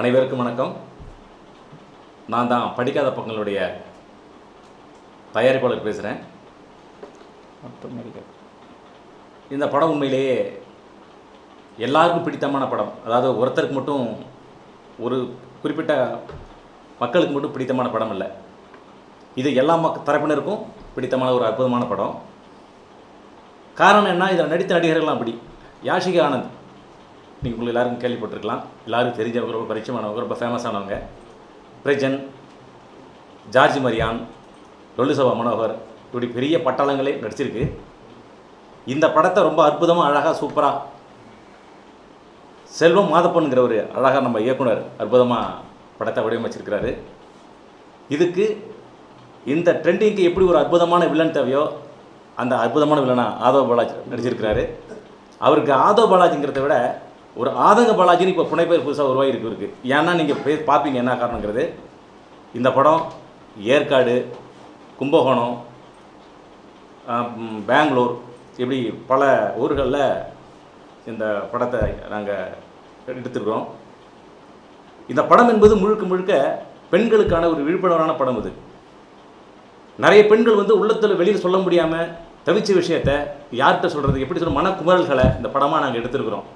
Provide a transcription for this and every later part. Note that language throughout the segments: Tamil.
அனைவருக்கும் வணக்கம். நான் தான் படிக்காத பக்கங்களுடைய தயாரிப்பாளர் பேசுகிறேன் இந்த படம் உண்மையிலேயே எல்லாருக்கும் பிடித்தமான படம். அதாவது ஒருத்தருக்கு மட்டும் ஒரு குறிப்பிட்ட மக்களுக்கு மட்டும் பிடித்தமான படம் இல்லை இது எல்லா மக்க தரப்பினருக்கும் பிடித்தமான ஒரு அற்புதமான படம். காரணம் என்ன? இதில் நடித்த நடிகர்கள்லாம் அப்படி. யாஷிகா ஆனந்த். நீங்கள் உங்களுக்கு எல்லாருக்கும் கேள்விப்பட்டிருக்கலாம். எல்லாரும் தெரிஞ்சவங்க ரொம்ப பரிச்சயமானவங்க ரொம்ப ஃபேமஸானவங்க பிரஜன் ஜார்ஜ் மரியான் லொல்லுசபா மனோகர் இப்படி பெரிய பட்டாளங்களே நடிச்சிருக்கு. இந்த படத்தை ரொம்ப அற்புதமாக அழகாக சூப்பராக செல்வம் மாதப்பனுங்கிற ஒரு அழகாக நம்ம இயக்குனர் அற்புதமாக படத்தை வடிவமைச்சிருக்கிறாரு. இதுக்கு இந்த ட்ரெண்டிங்க்கு எப்படி ஒரு அற்புதமான வில்லன் தேவையோ அந்த அற்புதமான வில்லனா ஆதவ பாலாஜி நடிச்சிருக்கிறாரு. அவருக்கு ஆதவ பாலாஜிங்கிறத விட ஒரு ஆதங்க பாலாஜின்னு இப்போ புனைப்பெயர் புதுசாக உருவாகிருக்கு இருக்கு ஏன்னா நீங்கள் பே பார்ப்பீங்க என்ன காரணங்கிறது. இந்த படம் ஏற்காடு கும்பகோணம் பெங்களூர் இப்படி பல ஊர்களில் இந்த படத்தை நாங்கள் எடுத்துருக்கிறோம். இந்த படம் என்பது முழுக்க முழுக்க பெண்களுக்கான ஒரு விழிப்புணர்வான படம் இது. நிறைய பெண்கள் வந்து உள்ளத்தில் வெளியில் சொல்ல முடியாமல் தவிச்ச விஷயத்தை யார்கிட்ட சொல்கிறது எப்படி சொல்ல மனக்குமரல்களை இந்த படமாக நாங்கள் எடுத்திருக்கிறோம்.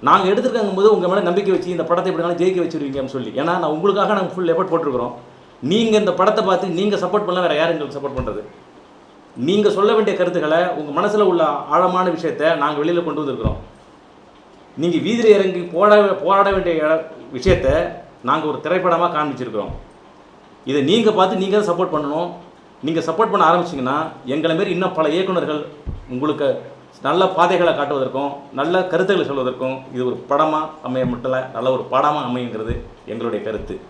நாங்கள் எடுத்துருக்கங்கும் போது உங்கள் மேலே நம்பிக்கை வச்சு இந்த படத்தை எப்படினாலும் ஜெயிக்க வச்சுருவீங்கன்னு சொல்லி. ஏன்னா நான் உங்களுக்காக நாங்கள் ஃபுல் எஃபர்ட் போட்டிருக்கிறோம். நீங்கள் இந்த படத்தை பார்த்து நீங்கள் சப்போர்ட் பண்ணலாம் வேறு யார் எங்களுக்கு சப்போர்ட் பண்ணுறது நீங்கள் சொல்ல வேண்டிய கருத்துக்களை உங்கள் மனசில் உள்ள ஆழமான விஷயத்தை நாங்கள் வெளியில் கொண்டு வந்திருக்கிறோம். நீங்கள் வீதியில் இறங்கி போட போராட வேண்டிய இட- விஷயத்த நாங்கள் ஒரு திரைப்படமாக காண்பிச்சிருக்கிறோம். இதை நீங்கள் பார்த்து நீங்கள் தான் சப்போர்ட் பண்ணணும். நீங்கள் சப்போர்ட் பண்ண ஆரம்பிச்சிங்கன்னா எங்களை மாரி இன்னும் பல இயக்குனர்கள் உங்களுக்கு நல்ல பாதைகளை காட்டுவதற்கும் நல்ல கருத்துக்களை சொல்வதற்கும் இது ஒரு படமாக அமைய மட்டும் நல்ல ஒரு படமாக அமையுங்கிறது எங்களுடைய கருத்து.